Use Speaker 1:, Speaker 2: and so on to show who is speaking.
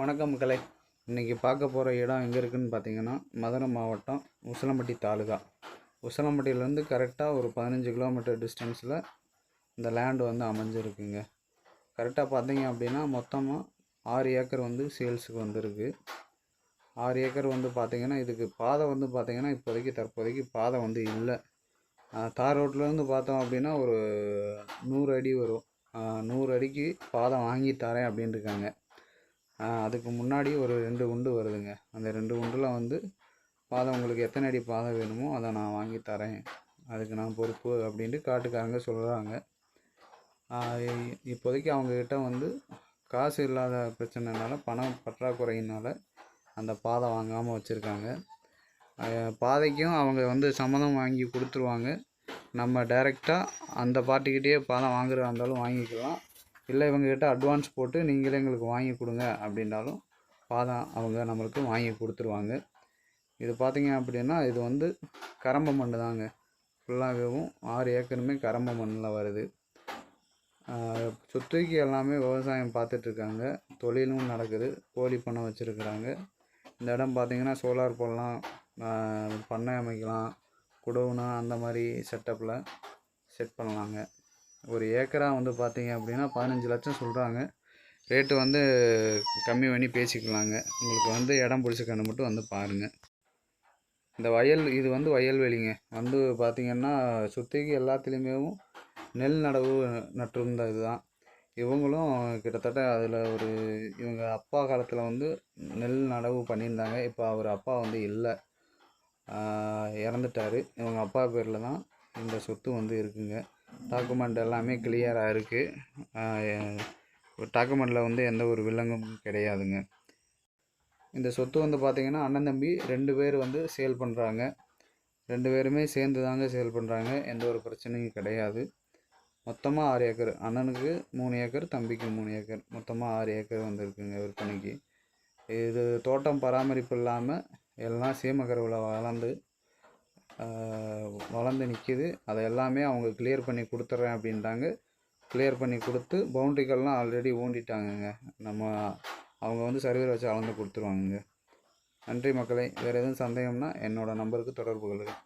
Speaker 1: வணக்கம் கலை இன்றைக்கி பார்க்க போகிற இடம் எங்கே இருக்குதுன்னு பார்த்தீங்கன்னா மதுரை மாவட்டம் உசிலம்பட்டி தாலுகா. உசிலம்பட்டியிலேருந்து கரெக்டாக ஒரு பதினஞ்சு கிலோமீட்டர் டிஸ்டன்ஸில் இந்த லேண்டு வந்து அமைஞ்சிருக்குங்க. கரெக்டாக பார்த்தீங்க அப்படின்னா மொத்தமாக ஆறு ஏக்கர் வந்து சேல்ஸுக்கு வந்திருக்கு. ஆறு ஏக்கர் வந்து பார்த்திங்கன்னா இதுக்கு பாதை வந்து பார்த்திங்கன்னா இப்போதைக்கு தற்போதைக்கு பாதை வந்து இல்லை. தார் ரோட்லேருந்து பார்த்தோம் அப்படின்னா ஒரு நூறு அடி வரும். நூறு அடிக்கு பாதை வாங்கி தரேன் அப்படின்னு இருக்காங்க. அதுக்கு முன்னாடி ஒரு ரெண்டு உண்டு வருதுங்க. அந்த ரெண்டு உண்டில் வந்து பாதை உங்களுக்கு எத்தனை அடி பாதை வேணுமோ அதை நான் வாங்கி தரேன். அதுக்கு நான் பொறுப்பு அப்படின்ட்டு காட்டுக்காரங்க சொல்கிறாங்க இப்போதைக்கு அவங்கக்கிட்ட வந்து காசு இல்லாத பிரச்சனைனால பணம் பற்றாக்குறையினால் அந்த பாதை வாங்காமல் வச்சுருக்காங்க. பாதைக்கும் அவங்க வந்து சம்மதம் வாங்கி கொடுத்துருவாங்க. நம்ம டைரெக்டாக அந்த பார்ட்டிக்கிட்டேயே பாதை வாங்குறதா இருந்தாலும் வாங்கிக்கலாம். இல்லை இவங்ககிட்ட அட்வான்ஸ் போட்டு நீங்களே எங்களுக்கு வாங்கி கொடுங்க அப்படின்னாலும் பாதம் அவங்க நம்மளுக்கு வாங்கி கொடுத்துருவாங்க. இது பார்த்திங்க அப்படின்னா இது வந்து கரம்ப மண் தாங்க. ஃபுல்லாகவும் ஆறு ஏக்கருமே கரம்ப மண்ணில் வருது. ஆஹ் எல்லாமே விவசாயம் பார்த்துட்ருக்காங்க தொழிலும் நடக்குது. கோழி பண்ணை வச்சுருக்குறாங்க. இந்த இடம் பார்த்தீங்கன்னா சோலார் போடலாம் பண்ணை அமைக்கலாம் குடவுனா அந்த மாதிரி செட்டப்பில் செட் பண்ணலாங்க. ஒரு ஏக்கரா வந்து பார்த்தீங்க அப்படின்னா பதினஞ்சு லட்சம் சொல்கிறாங்க ரேட்டு வந்து கம்மி பண்ணி பேசிக்கலாங்க. உங்களுக்கு வந்து இடம் பிடிச்சிக்கணும் மட்டும் வந்து பாருங்கள் இந்த வயல் இது வந்து வயல்வெளிங்க. வந்து பார்த்திங்கன்னா சுற்றிக்கு எல்லாத்துலேயுமே நெல் நடவு நட்டிருந்த இதுதான். இவங்களும் கிட்டத்தட்ட அதில் ஒரு இவங்க அப்பா காலத்தில் வந்து நெல் நடவு பண்ணியிருந்தாங்க. இப்போ அவர் அப்பா வந்து இல்லை. இறந்துட்டார். இவங்க அப்பா பேரில் தான் இந்த சொத்து வந்து இருக்குங்க. டாக்குமெண்ட் எல்லாமே கிளியராக இருக்குது டாக்குமெண்ட்டில் வந்து எந்த ஒரு வில்லங்கும் கிடையாதுங்க. இந்த சொத்து வந்து பார்த்திங்கன்னா அண்ணன் தம்பி ரெண்டு பேர் வந்து சேல் பண்ணுறாங்க ரெண்டு பேருமே சேர்ந்து தாங்க சேல் பண்ணுறாங்க எந்த ஒரு பிரச்சனையும் கிடையாது. மொத்தமாக ஆறு ஏக்கர். அண்ணனுக்கு மூணு ஏக்கர் தம்பிக்கு மூணு ஏக்கர். மொத்தமாக ஆறு ஏக்கர் வந்திருக்குங்க விற்பனைக்கு. இது தோட்டம் பராமரிப்பு இல்லாமல் எல்லாம் சீமக்கரவில் வளர்ந்து வளர்ந்து நிற்கிது அதை எல்லாமே அவங்க கிளியர் பண்ணி கொடுத்துட்றேன் அப்படின்ட்டாங்க. கிளியர் பண்ணி கொடுத்து பவுண்ட்ரிகள்லாம் ஆல்ரெடி ஊண்டிட்டாங்கங்க நம்ம அவங்க வந்து சர்வேர் வச்சு அளந்து கொடுத்துருவாங்கங்க. நன்றி மக்களை. வேறு எதுவும் சந்தேகம்னா என்னோடய நம்பருக்கு தொடர்பு கொள்ளுங்கள்